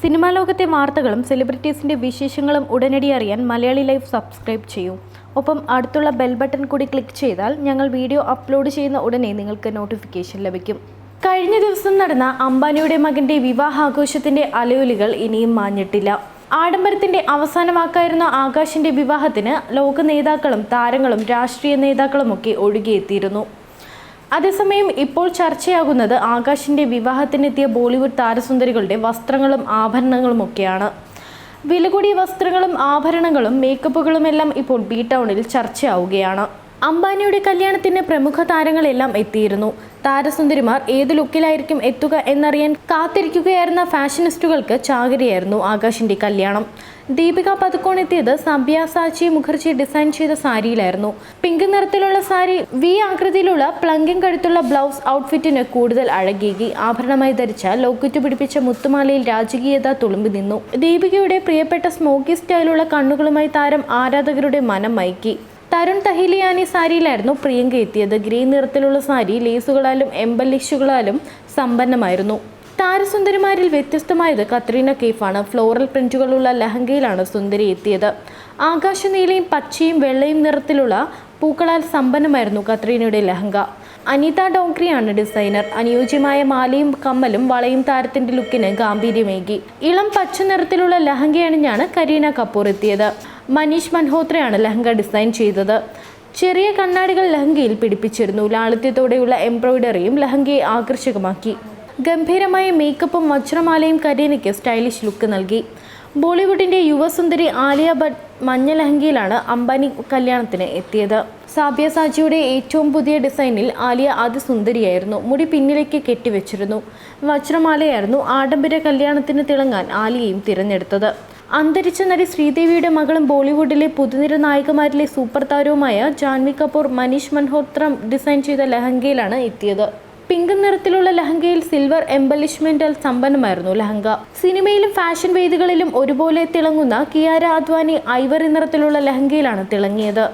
Cinema ലോകത്തെ വാർത്തകളും സെലിബ്രിറ്റീസിന്റെ വിശേഷങ്ങളും ഉടനടി അറിയാൻ മലയാളി ലൈഫ് സബ്സ്ക്രൈബ് ചെയ്യൂ. ഒപ്പം അടുത്തുള്ള ബെൽ ബട്ടൺ കൂടി ക്ലിക്ക് ചെയ്താൽ ഞങ്ങൾ വീഡിയോ അപ്ലോഡ് ചെയ്യുന്ന ഉടനെ നിങ്ങൾക്ക് നോട്ടിഫിക്കേഷൻ ലഭിക്കും. കഴിഞ്ഞ ദിവസം നടന്ന അംബാനിയുടെ മകന്റെ വിവാഹാഘോഷത്തിന്റെ അലയൊലികൾ ഇനിയും മാഞ്ഞിട്ടില്ല. ആഡംബരത്തിന്റെ അവസാന വാക്കായിരുന്ന വിവാഹത്തിന് ലോക നേതാക്കളും താരങ്ങളും രാഷ്ട്രീയ നേതാക്കളുമൊക്കെ ഒഴുകിയെത്തിയിരുന്നു. അതേസമയം ഇപ്പോൾ ചർച്ചയാകുന്നത് ആകാശിന്റെ വിവാഹത്തിനെത്തിയ ബോളിവുഡ് താരസുന്ദരികളുടെ വസ്ത്രങ്ങളും ആഭരണങ്ങളും ഒക്കെയാണ്. വില കൂടിയ വസ്ത്രങ്ങളും ആഭരണങ്ങളും മേക്കപ്പുകളുമെല്ലാം ഇപ്പോൾ ബി ടൗണിൽ ചർച്ചയാവുകയാണ്. അംബാനിയുടെ കല്യാണത്തിന് പ്രമുഖ താരങ്ങളെല്ലാം എത്തിയിരുന്നു. താരസുന്ദരിമാർ ഏത് ലുക്കിലായിരിക്കും എത്തുക എന്നറിയാൻ കാത്തിരിക്കുകയായിരുന്ന ഫാഷനിസ്റ്റുകൾക്ക് ചാകരയായിരുന്നു ആകാശിന്റെ കല്യാണം. ദീപിക പതുക്കോൺ എത്തിയത് സബ്യ സാച്ചി മുഖർജി ഡിസൈൻ ചെയ്ത സാരിയിലായിരുന്നു. പിങ്ക് നിറത്തിലുള്ള സാരി വി ആകൃതിയിലുള്ള പ്ലങ്കിങ് കഴുത്തുള്ള ബ്ലൗസ് ഔട്ട്ഫിറ്റിന് കൂടുതൽ അഴകേകി. ആഭരണമായി ധരിച്ച ലോക്കറ്റ് പിടിപ്പിച്ച മുത്തുമാലയിൽ രാജകീയത തുളുമ്പി നിന്നു. ദീപികയുടെ പ്രിയപ്പെട്ട സ്മോക്കി സ്റ്റൈലുള്ള കണ്ണുകളുമായി താരം ആരാധകരുടെ മനം മയക്കി. തരുൺ തഹിലിയാനി സാരിയിലായിരുന്നു പ്രിയങ്ക എത്തിയത്. ഗ്രീൻ നിറത്തിലുള്ള സാരി ലേസുകളാലും എംബലിഷുകളാലും സമ്പന്നമായിരുന്നു. താരസുന്ദരിമാരിൽ വ്യത്യസ്തമായത് കത്രീന കെയ്ഫാണ് ഫ്ലോറൽ പ്രിന്റുകളുള്ള ലഹങ്കയിലാണ് സുന്ദരി എത്തിയത്. ആകാശനീലയും പച്ചയും വെള്ളയും നിറത്തിലുള്ള പൂക്കളാൽ സമ്പന്നമായിരുന്നു കത്രീനയുടെ ലഹങ്ക. അനിത ഡോങ്ക്രിയാണ് ഡിസൈനർ. അനുയോജ്യമായ മാലയും കമ്മലും വളയും താരത്തിന്റെ ലുക്കിന് ഗാംഭീര്യമേകി. ഇളം പച്ച നിറത്തിലുള്ള ലഹങ്കയണിഞ്ഞാണ് കരീന കപൂർ എത്തിയത്. മനീഷ് മൽഹോത്രയാണ് ലഹങ്ക ഡിസൈൻ ചെയ്തത്. ചെറിയ കണ്ണാടികൾ ലഹങ്കയിൽ പിടിപ്പിച്ചിരുന്നു. ലാളിത്യത്തോടെയുള്ള എംബ്രോയിഡറിയും ലഹങ്കയെ ആകർഷകമാക്കി. ഗംഭീരമായ മേക്കപ്പും വജ്രമാലയും കരീനയ്ക്ക് സ്റ്റൈലിഷ് ലുക്ക് നൽകി. ബോളിവുഡിന്റെ യുവസുന്ദരി ആലിയ ഭട്ട് മഞ്ഞ ലഹങ്കയിലാണ് അംബാനി കല്യാണത്തിന് എത്തിയത്. സാബിയ സാജിയുടെ ഏറ്റവും പുതിയ ഡിസൈനിൽ ആലിയ അതിസുന്ദരിയായിരുന്നു. മുടി പിന്നിലേക്ക് കെട്ടിവെച്ചിരുന്നു. വജ്രമാലയായിരുന്നു ആഡംബര കല്യാണത്തിന് തിളങ്ങാൻ ആലിയയും തിരഞ്ഞെടുത്തത്. അന്തരിച്ച നടി ശ്രീദേവിയുടെ മകളും ബോളിവുഡിലെ പുതുനിര നായികമാരിലെ സൂപ്പർ താരവുമായ ജാൻവി കപൂർ മനീഷ് മൽഹോത്ര ഡിസൈൻ ചെയ്ത ലഹങ്കയിലാണ് എത്തിയത്. പിങ്ക് നിറത്തിലുള്ള ലഹങ്കയിൽ സിൽവർ എംബലിഷ്മെന്റാൽ സമ്പന്നമായിരുന്നു ലഹങ്ക. സിനിമയിലും ഫാഷൻ വേദികളിലും ഒരുപോലെ തിളങ്ങുന്ന കിയാര അദ്വാനി ഐവറി നിറത്തിലുള്ള ലഹങ്കയിലാണ് തിളങ്ങിയത്.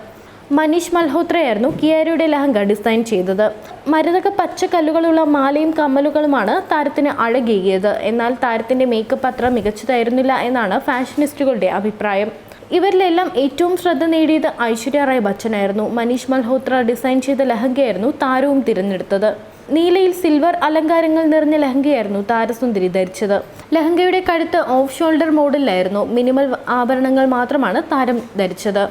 മനീഷ് മൽഹോത്രയായിരുന്നു കിയാരയുടെ ലഹങ്ക ഡിസൈൻ ചെയ്തത്. മരതക പച്ചക്കല്ലുകളുള്ള മാലയും കമ്മലുകളുമാണ് താരത്തിന് അഴകേകിയത്. എന്നാൽ താരത്തിന്റെ മേക്കപ്പ് അത്ര മികച്ചതായിരുന്നില്ല എന്നാണ് ഫാഷനിസ്റ്റുകളുടെ അഭിപ്രായം. ഇവരിലെല്ലാം ഏറ്റവും ശ്രദ്ധ നേടിയത് ഐശ്വര്യ റായ് ബച്ചനായിരുന്നു. മനീഷ് മൽഹോത്ര ഡിസൈൻ ചെയ്ത ലഹങ്കയായിരുന്നു താരവും തിരഞ്ഞെടുത്തത്. നീലയിൽ സിൽവർ അലങ്കാരങ്ങൾ നിറഞ്ഞ ലഹങ്കയായിരുന്നു താരസുന്ദരി ധരിച്ചത്. ലഹങ്കയുടെ കഴുത്ത് ഓഫ് ഷോൾഡർ മോഡലിലായിരുന്നു. മിനിമൽ ആഭരണങ്ങൾ മാത്രമാണ് താരം ധരിച്ചത്.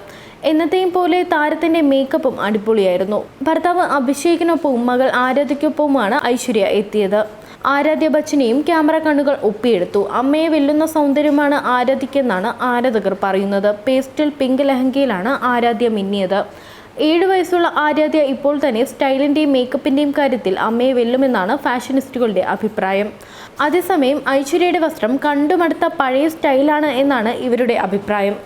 എന്നത്തെയും പോലെ താരത്തിന്റെ മേക്കപ്പും അടിപൊളിയായിരുന്നു. ഭർത്താവ് അഭിഷേകിനൊപ്പവും മകൾ ആരാധ്യയ്ക്കൊപ്പവുമാണ് ഐശ്വര്യ എത്തിയത്. ആരാധ്യ ബച്ചനെയും ക്യാമറ കണ്ണുകൾ ഒപ്പിയെടുത്തു. അമ്മയെ വെല്ലുന്ന സൗന്ദര്യമാണ് ആരാധ്യക്കെന്നാണ് ആരാധകർ പറയുന്നത്. പേസ്റ്റൽ പിങ്ക് ലഹങ്കയിലാണ് ആരാധ്യ മിന്നിയത്. ഏഴു വയസ്സുള്ള ആരാധ്യ ഇപ്പോൾ തന്നെ സ്റ്റൈലിന്റെയും മേക്കപ്പിന്റെയും കാര്യത്തിൽ അമ്മയെ വെല്ലുമെന്നാണ് ഫാഷനിസ്റ്റുകളുടെ അഭിപ്രായം. അതേസമയം ഐശ്വര്യയുടെ വസ്ത്രം കണ്ടുമടുത്ത പഴയ സ്റ്റൈലാണ് എന്നാണ് ഇവരുടെ അഭിപ്രായം.